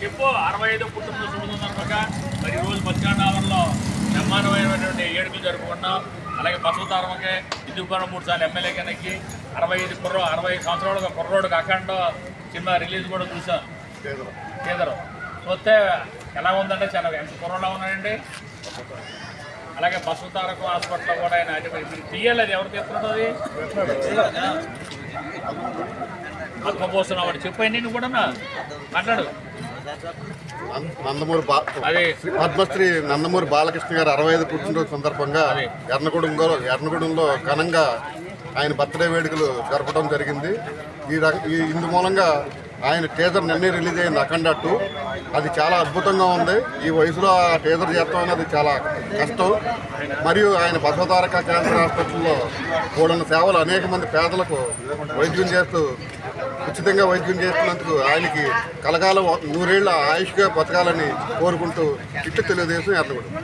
చెప్పు అరవై ఐదు కుటుంబ సందర్భంగా మరి ఈ రోజు మధ్యాహ్నంలో బ్రహ్మాండమైనటువంటి ఏడుపులు జరుపుకున్నాం అలాగే బసవతారమకే హిందూపురం మూడు సార్లు ఎమ్మెల్యే కిందకి అరవై ఐదు కుర్ర అరవై ఐదు సంవత్సరాలుగా కుర్రోడుకి అఖండ సినిమా రిలీజ్ కూడా చూసాం. కేదరు. చూస్తే ఎలా ఉందంటే చాలా ఎంత కుర్రలో ఉన్నాయండి అలాగే బసవతారకు హాస్పిటల్లో కూడా ఆయన అంటే మరి మీరు తీయాలి అది ఎవరు తీస్తున్నది అక్కపోస్తున్నావు చెప్పండి నేను కూడా మాట్లాడు. నందమూరి పద్మశ్రీ నందమూరి బాలకృష్ణ గారు అరవై ఐదు పుట్టినరోజు సందర్భంగా ఎర్నగూడెంలో ఎర్నగూడెంలో ఘనంగా ఆయన బర్త్డే వేడుకలు జరపడం జరిగింది. ఈ రక ఈ ఇందు మూలంగా ఆయన టీజర్ నిన్నే రిలీజ్ అయింది అఖండ టూ. అది చాలా అద్భుతంగా ఉంది. ఈ వయసులో ఆ టీజర్ చేస్తాం అనేది చాలా కష్టం. మరియు ఆయన బసవతారక క్యాన్సర్ హాస్పిటల్లో కూడిన సేవలు అనేక మంది పేదలకు వైద్యం చేస్తూ ఉచితంగా వైద్యం చేస్తున్నందుకు ఆయనకి కలకాలం నూరేళ్ళ ఆయుష్గా బతకాలని కోరుకుంటూ ఇట్టు తెలుగుదేశం ఎర్నగూడెం